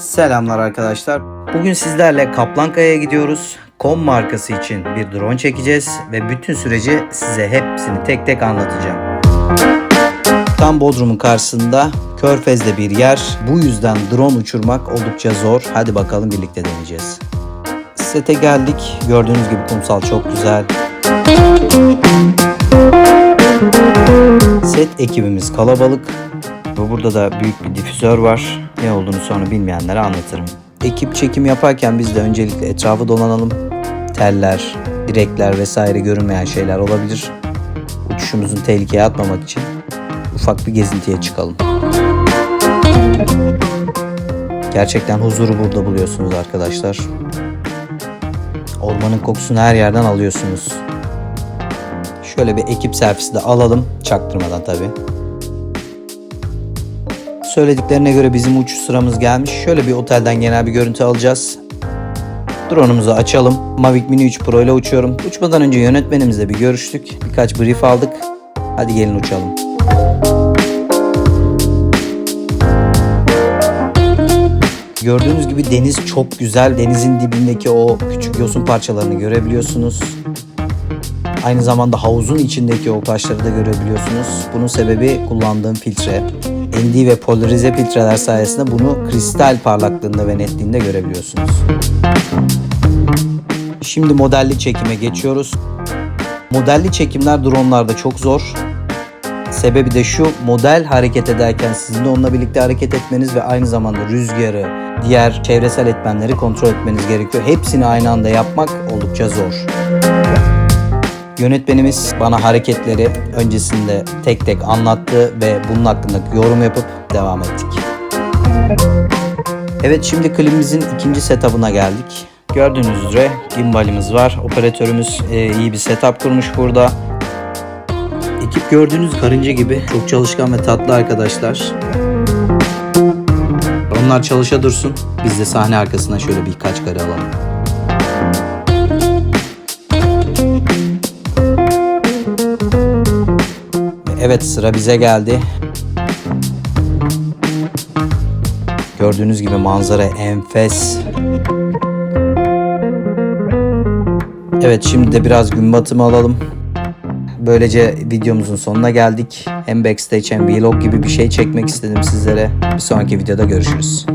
Selamlar arkadaşlar. Bugün sizlerle Kaplankaya'ya gidiyoruz. Kom markası için bir drone çekeceğiz ve bütün süreci size hepsini tek tek anlatacağım. Tam Bodrum'un karşısında Körfez'de bir yer. Bu yüzden drone uçurmak oldukça zor. Hadi bakalım birlikte deneyeceğiz. Sete geldik. Gördüğünüz gibi kumsal çok güzel. Set ekibimiz kalabalık. Ve burada da büyük bir difüzör var. Ne olduğunu sonra bilmeyenlere anlatırım. Ekip çekim yaparken biz de öncelikle etrafı dolanalım. Teller, direkler vesaire görünmeyen şeyler olabilir. Uçuşumuzun tehlikeye atmamak için ufak bir gezintiye çıkalım. Gerçekten huzuru burada buluyorsunuz arkadaşlar. Ormanın kokusunu her yerden alıyorsunuz. Şöyle bir ekip servisi de alalım. Çaktırmadan tabii. Söylediklerine göre bizim uçuş sıramız gelmiş. Şöyle bir otelden genel bir görüntü alacağız. Drone'umuzu açalım. Mavic Mini 3 Pro ile uçuyorum. Uçmadan önce yönetmenimizle bir görüştük. Birkaç brief aldık. Hadi gelin uçalım. Gördüğünüz gibi deniz çok güzel. Denizin dibindeki o küçük yosun parçalarını görebiliyorsunuz. Aynı zamanda havuzun içindeki o taşları da görebiliyorsunuz. Bunun sebebi kullandığım filtre. ND ve polarize filtreler sayesinde bunu kristal parlaklığında ve netliğinde görebiliyorsunuz. Şimdi modelli çekime geçiyoruz. Modelli çekimler dronlarda çok zor. Sebebi de şu, model hareket ederken sizin de onunla birlikte hareket etmeniz ve aynı zamanda rüzgarı, diğer çevresel etmenleri kontrol etmeniz gerekiyor. Hepsini aynı anda yapmak oldukça zor. Yönetmenimiz bana hareketleri öncesinde tek tek anlattı ve bunun hakkında yorum yapıp devam ettik. Evet şimdi klibimizin ikinci setup'ına geldik. Gördüğünüz üzere gimbalimiz var. Operatörümüz e, iyi bir setup kurmuş burada. Ekip gördüğünüz karınca gibi çok çalışkan ve tatlı arkadaşlar. Onlar çalışa dursun. Biz de sahne arkasına şöyle birkaç kare alalım. Evet sıra bize geldi. Gördüğünüz gibi manzara enfes. Evet şimdi de biraz gün batımı alalım. Böylece videomuzun sonuna geldik. Hem backstage hem vlog gibi bir şey çekmek istedim sizlere. Bir sonraki videoda görüşürüz.